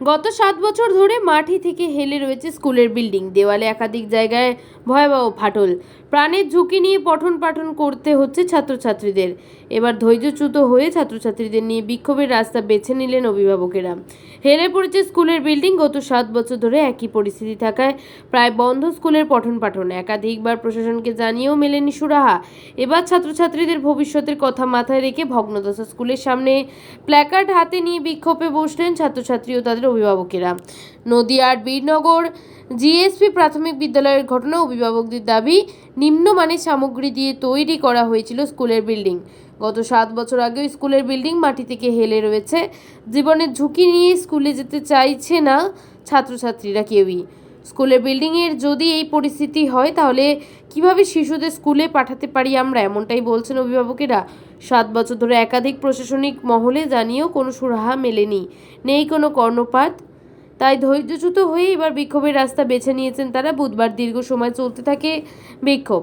গত সাত বছর ধরে মাটি থেকে হেলে রয়েছে স্কুলের বিল্ডিং, দেওয়ালে একাধিক জায়গায় ভয়াবহ ফাটল। প্রাণের ঝুঁকি নিয়ে পঠন পাঠন করতে হচ্ছে ছাত্রছাত্রীদের। এবার ধৈর্যচ্যুত হয়ে ছাত্রছাত্রীদের নিয়ে বিক্ষোভের রাস্তা বেছে নিলেন অভিভাবকেরা। হেলে পড়েছে স্কুলের বিল্ডিং, গত সাত বছর ধরে একই পরিস্থিতি থাকায় প্রায় বন্ধ স্কুলের পঠন পাঠন। একাধিকবার প্রশাসনকে জানিয়েও মেলেনি সুরাহা। এবার ছাত্রছাত্রীদের ভবিষ্যতের কথা মাথায় রেখে ভগ্নদশা স্কুলের সামনে প্ল্যাকার্ড হাতে নিয়ে বিক্ষোভে বসলেন ছাত্রছাত্রী ও তাদের অভিভাবকেরা। নদিয়ার বীরনগর জিএসপি প্রাথমিক বিদ্যালয়ের ঘটনা অভিভাবকদের দাবি, নিম্নমানের সামগ্রী দিয়ে তৈরি করা হয়েছিল স্কুলের বিল্ডিং। গত সাত বছর আগেও স্কুলের বিল্ডিং মাটি থেকে হেলে রয়েছে। জীবনের ঝুঁকি নিয়ে স্কুলে যেতে চাইছে না ছাত্রছাত্রীরা কেউই। স্কুলের বিল্ডিংয়ের যদি এই পরিস্থিতি হয়, তাহলে কীভাবে শিশুদের স্কুলে পাঠাতে পারি আমরা? এমনটাই বলছেন অভিভাবকেরা। সাত বছর ধরে একাধিক প্রশাসনিক মহলে জানিয়েও কোনো সুরাহা মেলেনি। নেই কোনো কর্ণপাত। তাই ধৈর্যচ্যুত হয়ে এবার বিক্ষোভের রাস্তা বেছে নিয়েছেন তারা। বুধবার দীর্ঘ সময় চলতে থাকে বিক্ষোভ।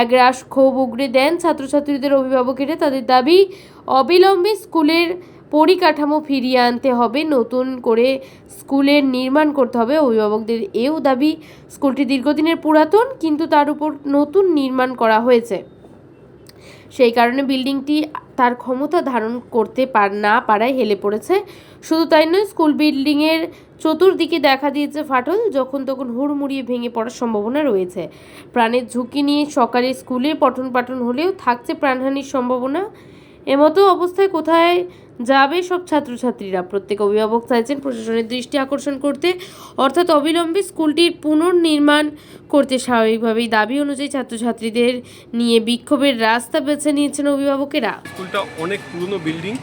এক রাশ ক্ষোভ উগড়ে দেন ছাত্রছাত্রীদের অভিভাবকেরা। তাদের দাবি, অবিলম্বে স্কুলের পরিকাঠামো ফিরিয়ে আনতে হবে, নতুন করে স্কুলের নির্মাণ করতে হবে। অভিভাবকদের এও দাবি, স্কুলটি দীর্ঘদিনের পুরাতন, কিন্তু তার উপর নতুন নির্মাণ করা হয়েছে। সেই কারণে বিল্ডিংটি তার ক্ষমতা ধারণ করতে পার না পারায় হেলে পড়েছে। শুধু তাই নয়, স্কুল বিল্ডিংয়ের চতুর্দিকে দেখা দিয়েছে ফাটল, যখন তখন হুড়মুড়িয়ে ভেঙে পড়ার সম্ভাবনা রয়েছে। প্রাণের ঝুঁকি নিয়ে সকালে স্কুলে পঠন পাঠন হলেও থাকছে প্রাণহানির সম্ভাবনা। এমতো অবস্থায় কোথায় যাবে সব ছাত্রছাত্রীরা। প্রত্যেক অভিভাবক চাইছেন প্রশাসনের দৃষ্টি আকর্ষণ করতে, অর্থাৎ অবিলম্বে স্কুলটির পুনর্নির্মাণ করতে স্বাভাবিকভাবেই। দাবি অনুযায়ী ছাত্রছাত্রীদের নিয়ে বিক্ষোভের রাস্তা বেছে নিয়েছেন অভিভাবকেরা। স্কুলটা অনেক পুরনো বিল্ডিং।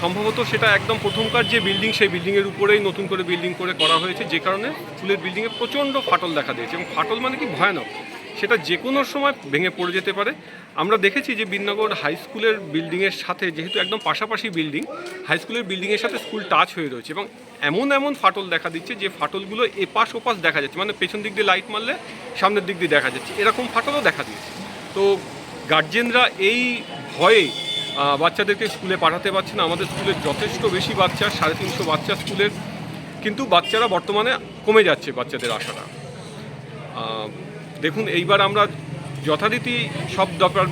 সম্ভবত সেটা একদম প্রথমকার যে বিল্ডিং, সেই বিল্ডিংয়ের উপরেই নতুন করে বিল্ডিং করে করা হয়েছে। যে কারণে স্কুলের বিল্ডিংয়ে প্রচণ্ড ফাটল দেখা দিয়েছে। এবং ফাটল মানে কি? ভয়ানক। সেটা যে কোনো সময় ভেঙে পড়ে যেতে পারে। আমরা দেখেছি যে বিনগর হাই স্কুলের বিল্ডিংয়ের সাথে, যেহেতু একদম পাশাপাশি বিল্ডিং, হাই স্কুলের বিল্ডিংয়ের সাথে স্কুল টাচ হয়ে রয়েছে এবং এমন এমন ফাটল দেখা দিচ্ছে যে ফাটলগুলো এপাশ ওপাশ দেখা যাচ্ছে। মানে পেছন দিক দিয়ে লাইট মারলে সামনের দিক দিয়ে দেখা যাচ্ছে। এরকম ফাটলও দেখা দিয়েছে। তো গার্জেনরা এই ভয়ে বাচ্চাদেরকে স্কুলে পাঠাতে পারছে না। আমাদের স্কুলে যথেষ্ট বেশি বাচ্চা, সাড়ে তিনশো বাচ্চা স্কুলের। কিন্তু বাচ্চারা বর্তমানে কমে যাচ্ছে বাচ্চাদের আশাটা। দেখুন এইবার আমরা যথারীতি সব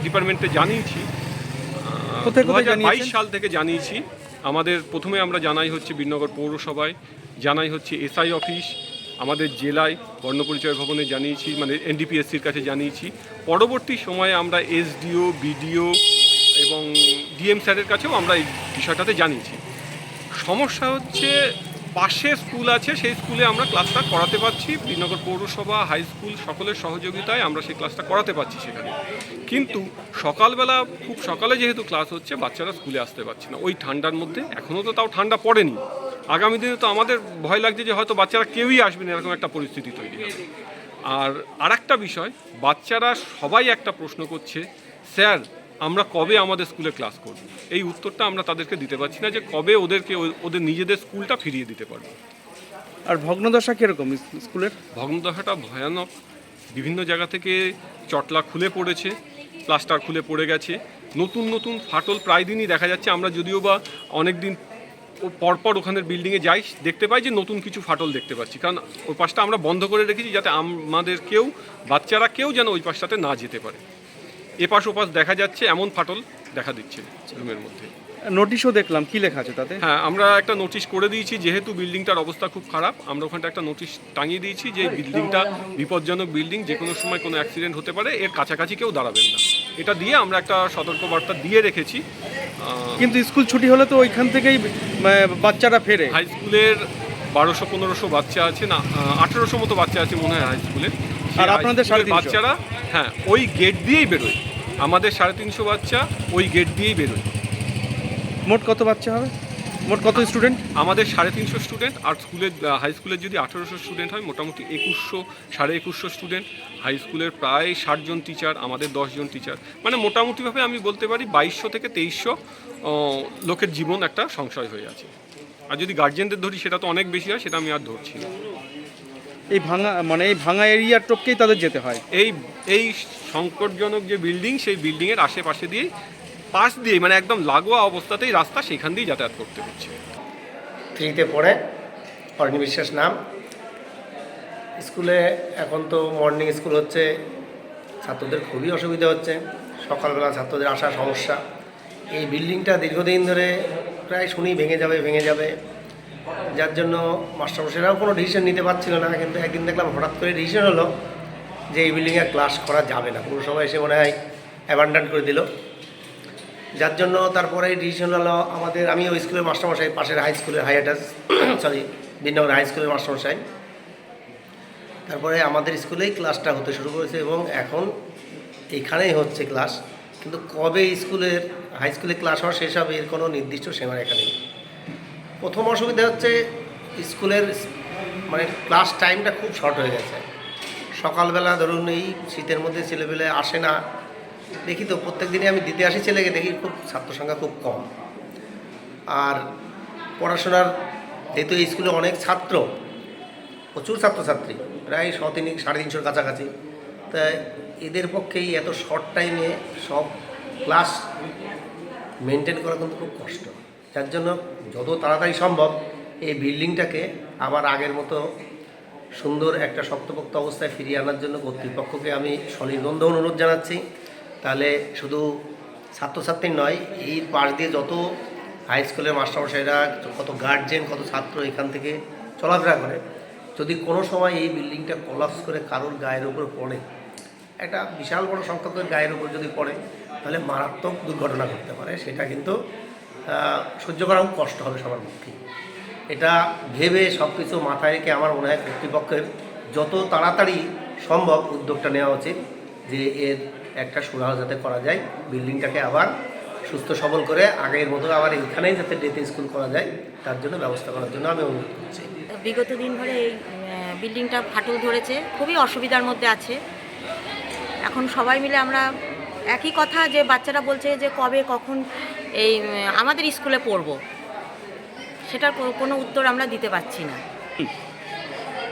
ডিপার্টমেন্টে জানিয়েছি। বাইশ সাল থেকে জানিয়েছি। আমাদের প্রথমে আমরা জানাই হচ্ছে বিনগর পৌরসভায় জানাই হচ্ছে এসআই অফিস আমাদের জেলায় বর্ণপরিচয় ভবনে জানিয়েছি মানে এনডিপিএসসির কাছে জানিয়েছি। পরবর্তী সময়ে আমরা এসডিও বিডিও এবং ডিএম স্যারের কাছেও আমরা এই বিষয়টাতে জানিয়েছি। সমস্যা হচ্ছে পাশে স্কুল আছে, সেই স্কুলে আমরা ক্লাসটা করাতে পারছি। বিনগর পৌরসভা হাই স্কুল সকলের সহযোগিতায় আমরা সেই ক্লাসটা করাতে পারছি সেখানে। কিন্তু সকালবেলা, খুব সকালে যেহেতু ক্লাস হচ্ছে, বাচ্চারা স্কুলে আসতে পারছে না। ওই ঠান্ডার মধ্যে এখনও তো তাও ঠান্ডা পড়েনি। আগামী দিনে তো আমাদের ভয় লাগছে যে হয়তো বাচ্চারা কেউই আসবে না, এরকম একটা পরিস্থিতি তৈরি হবে। আর আরেকটা বিষয়, বাচ্চারা সবাই একটা প্রশ্ন করছে, স্যার আমরা কবে আমাদের স্কুলে ক্লাস করব? এই উত্তরটা আমরা তাদেরকে দিতে পারছি না যে কবে ওদেরকে ওদের নিজেদের স্কুলটা ফিরিয়ে দিতে পারব। আর ভগ্নদশা কীরকম স্কুলের? ভগ্নদশাটা ভয়ানক। বিভিন্ন জায়গা থেকে চটলা খুলে পড়েছে প্লাস্টার খুলে পড়ে গেছে। নতুন নতুন ফাটল প্রায় দিনই দেখা যাচ্ছে। আমরা যদিও বা অনেক দিন ও পরপর ওখানের বিল্ডিংয়ে যাই দেখতে পাই যে নতুন কিছু ফাটল দেখতে পাচ্ছি। কারণ ওই পাশটা আমরা বন্ধ করে রেখেছি যাতে আমাদের কেউ বাচ্চারা কেউ যেন ওই পাশটাতে না যেতে পারে। এপাশ ওপাশ দেখা যাচ্ছে এমন ফাটল দেখা দিচ্ছে রুমের মধ্যে। নোটিশও দেখলাম কি লেখা আছে তাতে? হ্যাঁ আমরা একটা নোটিশ করে দিয়েছি যেহেতু বিল্ডিংটার অবস্থা খুব খারাপ আমরা ওখানটা একটা নোটিশ টাঙিয়ে দিয়েছি যে বিল্ডিংটা বিপজ্জনক বিল্ডিং যে কোনো সময় কোনো অ্যাক্সিডেন্ট হতে পারে এর কাছাকাছি কেউ দাঁড়াবেন না। এটা দিয়ে আমরা একটা সতর্কবার্তা দিয়ে রেখেছি। কিন্তু স্কুল ছুটি হলে তো ওইখান থেকেই বাচ্চারা ফেরে। হাই স্কুলের বারোশো পনেরোশো বাচ্চা আছে না আঠেরোশো মতো বাচ্চা আছে মনে হয় হাই স্কুলে। আর আপনাদের বাচ্চারা হ্যাঁ ওই গেট দিয়েই বেরোয় আমাদের সাড়ে তিনশো বাচ্চা ওই গেট দিয়েই বেরোয়। মোট কত বাচ্চা হবে? মোট কত স্টুডেন্ট আমাদের সাড়ে তিনশো স্টুডেন্ট আর স্কুলের হাই স্কুলের যদি আঠেরোশো স্টুডেন্ট হয় মোটামুটি একুশশো সাড়ে একুশশো স্টুডেন্ট হাই স্কুলের প্রায় ষাটজন টিচার আমাদের দশজন টিচার মানে মোটামুটিভাবে আমি বলতে পারি বাইশশো থেকে তেইশশো লোকের জীবন একটা সংশয় হয়ে আছে। আর যদি গার্জেনদের ধরি সেটা তো অনেক বেশি হয় সেটা আমি আর ধরছি না। এই ভাঙা মানে এই ভাঙা এরিয়ার টপকেই তাদের যেতে হয়। এই এই সংকটজনক যে বিল্ডিং সেই বিল্ডিংয়ের আশেপাশে দিয়েই পাশ দিয়ে মানে একদম লাগোয়া অবস্থাতেই রাস্তা সেখান দিয়েই যাতায়াত করতে হচ্ছে। থ্রিতে পড়ে অরণি বিশ্বাস নাম। স্কুলে এখন তো মর্নিং স্কুল হচ্ছে ছাত্রদের খুবই অসুবিধা হচ্ছে। সকালবেলা ছাত্রদের আসা সমস্যা। এই বিল্ডিংটা দীর্ঘদিন ধরে প্রায় শুনি ভেঙে যাবে ভেঙে যাবে। যার জন্য মাস্টারমশাইরাও কোনো ডিসিশন নিতে পারছিল না, কিন্তু একদিন দেখলাম হঠাৎ করে ডিসিশন হলো যে এই বিল্ডিংয়ে ক্লাস করা যাবে না। পুরসভা এসে মনে হয় অ্যাবান্ডান করে দিল। যার জন্য তারপরে ডিসিশন হলো আমাদের আমি ওই স্কুলের মাস্টারমশাই, পাশের হাই স্কুলের high attach sorry Binagar high স্কুলের মাস্টারমশাই। তারপরে আমাদের স্কুলেই ক্লাসটা হতে শুরু করেছে এবং এখন এখানেই হচ্ছে ক্লাস কিন্তু কবে স্কুলের হাই স্কুলে ক্লাস হওয়া শেষ হবে এর কোনো নির্দিষ্ট সীমারেখা নেই। প্রথম অসুবিধা হচ্ছে স্কুলের মানে ক্লাস টাইমটা খুব শর্ট হয়ে গেছে। সকালবেলা ধরুন এই শীতের মধ্যে ছেলেপেলে আসে না। দেখি তো প্রত্যেক দিনই আমি দিতে আসি ছেলেকে, দেখি খুব ছাত্র সংখ্যা খুব কম। আর পড়াশোনার যেহেতু এই স্কুলে অনেক ছাত্র, প্রচুর ছাত্রছাত্রী, প্রায় শ তিন, সাড়ে তিনশোর কাছাকাছি। তাই এদের পক্ষেই এত শর্ট টাইমে সব ক্লাস মেনটেন করা কিন্তু খুব কষ্ট। যার জন্য যত তাড়াতাড়ি সম্ভব এই বিল্ডিংটাকে আবার আগের মতো সুন্দর একটা শক্তপোক্ত অবস্থায় ফিরিয়ে আনার জন্য কর্তৃপক্ষকে আমি স্বনির্বন্ধ অনুরোধ জানাচ্ছি। তাহলে শুধু ছাত্রছাত্রী নয়, এই পাশ দিয়ে যত হাই স্কুলের মাস্টারমশাইরা, কত গার্জেন কত ছাত্র এখান থেকে চলাফেরা করে, যদি কোনো সময় এই বিল্ডিংটা কলাপস করে কারোর গায়ের উপর পড়ে, একটা বিশাল বড় সংখ্যকের গায়ের উপর যদি পড়ে, তাহলে মারাত্মক দুর্ঘটনা ঘটতে পারে। সেটা কিন্তু সহ্য করা কষ্ট হবে সবার পক্ষে এটা ভেবে সব কিছু মাথায় রেখে আমার মনে হয় কর্তৃপক্ষের যত তাড়াতাড়ি সম্ভব উদ্যোগটা নেওয়া উচিত যে এর একটা সুরাহা যাতে করা যায়, বিল্ডিংটাকে আবার সুস্থ সবল করে আগের মতো আবার এইখানেই যাতে ডেতে স্কুল করা যায়, তার জন্য ব্যবস্থা করার জন্য আমি অনুরোধ করছি। বিগত দিন ধরে এই বিল্ডিংটা ফাটল ধরেছে, খুবই অসুবিধার মধ্যে আছে। এখন সবাই মিলে আমরা একই কথা যে বাচ্চারা বলছে যে কবে, কখন এই আমাদের স্কুলে পড়ব। সেটার কোনো উত্তর আমরা দিতে পারছি না।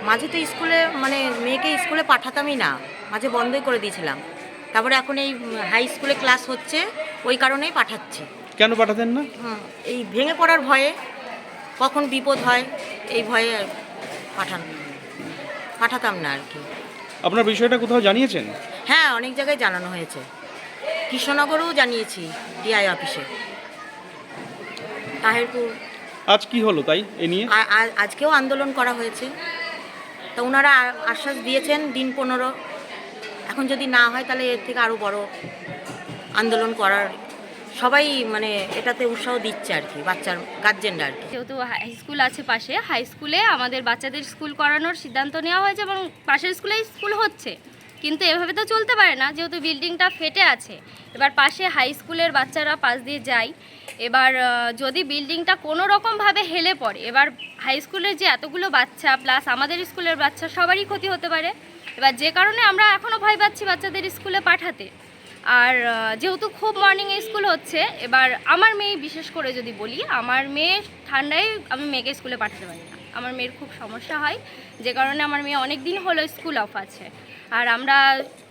মাঝে তো স্কুলে মানে মেয়েকে স্কুলে পাঠাতামই না। মাঝে বন্ধই করে দিয়েছিলাম। তারপরে এখন এই হাই স্কুলে ক্লাস হচ্ছে ওই কারণেই পাঠাচ্ছি। কেন পাঠাতেন না? এই ভেঙে পড়ার ভয়ে কখন বিপদ হয় এই ভয়ে পাঠান পাঠাতাম না আর কি। আপনার বিষয়টা কোথাও জানিয়েছেন? হ্যাঁ অনেক জায়গায় জানানো হয়েছে। কৃষ্ণনগরেও জানিয়েছি ডিআই অফিসে তাহেরপুর। আজ কি হলো তাই এ নিয়ে? আজকেও আন্দোলন করা হয়েছে। তো ওনারা আশ্বাস দিয়েছেন দিন পনেরো। এখন যদি না হয় তাহলে এর থেকে আরও বড় আন্দোলন করার। সবাই মানে এটাতে উৎসাহ দিচ্ছে আর কি বাচ্চার গার্জেনরা আর কি। যেহেতু হাই স্কুল আছে পাশে হাই স্কুলে আমাদের বাচ্চাদের স্কুল করানোর সিদ্ধান্ত নেওয়া হয়েছে এবং পাশের স্কুলে স্কুল হচ্ছে। কিন্তু এভাবে তো চলতে পারে না যেহেতু বিল্ডিংটা ফেটে আছে। এবার পাশে হাই স্কুলের বাচ্চারা পাশ দিয়ে যায়। এবার যদি বিল্ডিংটা কোনো রকমভাবে হেলে পড়ে, এবার হাই স্কুলের যে এতগুলো বাচ্চা প্লাস আমাদের স্কুলের বাচ্চা, সবারই ক্ষতি হতে পারে। এবার যে কারণে আমরা এখনও ভয় পাচ্ছি বাচ্চাদের স্কুলে পাঠাতে। আর যেহেতু খুব মর্নিংয়ে স্কুল হচ্ছে, এবার আমার মেয়ে, বিশেষ করে যদি বলি, আমার মেয়ে ঠান্ডায় আমি মেয়েকে স্কুলে পাঠাতে পারি না। আমার মেয়ের খুব সমস্যা হয়, যে কারণে আমার মেয়ে অনেক দিন হলো স্কুল অফ আছে। আর আমরা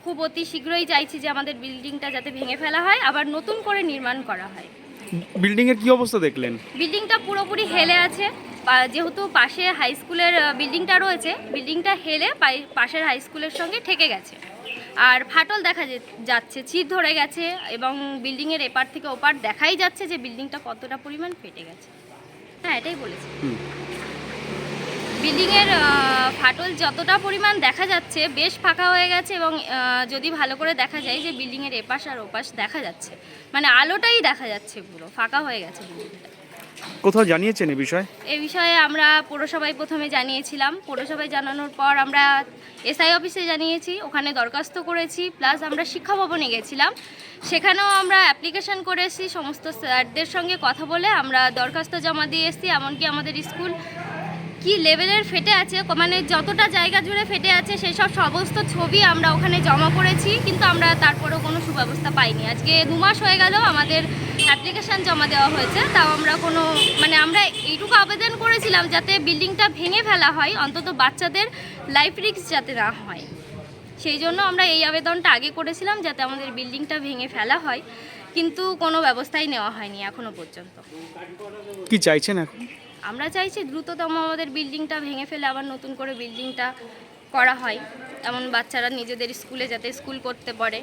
খুব অতি শীঘ্রই চাইছি যে আমাদের বিল্ডিংটা যাতে ভেঙে ফেলা হয়, আবার নতুন করে নির্মাণ করা হয়। বিল্ডিং এর কি অবস্থা দেখলেন? বিল্ডিংটা পুরোপুরি হেলে আছে। যেহেতু পাশে হাই স্কুলের বিল্ডিংটা রয়েছে বিল্ডিংটা হেলে পাশের হাই স্কুলের সঙ্গে ঠেকে গেছে। আর ফাটল দেখা যাচ্ছে চির ধরে গেছে এবং বিল্ডিংয়ের এপার থেকে ওপার দেখাই যাচ্ছে যে বিল্ডিংটা কতটা পরিমাণ ফেটে গেছে। হ্যাঁ এটাই বলেছি। বিল্ডিংয়ের ফাটল যতটা পরিমাণ দেখা যাচ্ছে বেশ ফাঁকা হয়ে গেছে এবং যদি ভালো করে দেখা যায় যে বিল্ডিংয়ের এপাশ আর ওপাশ দেখা যাচ্ছে মানে আলোটাই দেখা যাচ্ছে পুরো ফাঁকা হয়ে গেছে বিল্ডিংটা। কোথাও জানিয়েছেন এ বিষয়ে? এ বিষয়ে আমরা পৌরসভায় প্রথমে জানিয়েছিলাম পৌরসভায় জানানোর পর আমরা এসআই অফিসে জানিয়েছি ওখানে দরখাস্ত করেছি প্লাস আমরা শিক্ষা ভবনে গেছিলাম। সেখানেও আমরা অ্যাপ্লিকেশন করে এসেছি সমস্ত স্যারদের সঙ্গে কথা বলে আমরা দরখাস্ত জমা দিয়ে এসেছি এমনকি আমাদের স্কুল কি লেভেলের ফেটে আছে মানে যতটা জায়গা জুড়ে ফেটে আছে সেই সব সমস্ত ছবি আমরা ওখানে জমা করেছি, কিন্তু আমরা তারপরেও কোনো সুব্যবস্থা পাইনি। আজকে দু মাস হয়ে গেল আমাদের অ্যাপ্লিকেশান জমা দেওয়া হয়েছে, তাও আমরা কোনো মানে আমরা এইটুকু আবেদন করেছিলাম যাতে বিল্ডিংটা ভেঙে ফেলা হয়, অন্তত বাচ্চাদের লাইফ রিস্ক যাতে না হয়। সেই জন্য আমরা এই আবেদনটা আগে করেছিলাম যাতে আমাদের বিল্ডিংটা ভেঙে ফেলা হয়, কিন্তু কোনো ব্যবস্থাই নেওয়া হয়নি এখনও পর্যন্ত। কি চাইছেন এখন? আমরা চাইছি দ্রুততম আমাদের বিল্ডিংটা ভেঙে ফেলে আবার নতুন করে বিল্ডিংটা করা হয়। এমন বাচ্চারা নিজেদের স্কুলে যাতে স্কুল করতে পারে।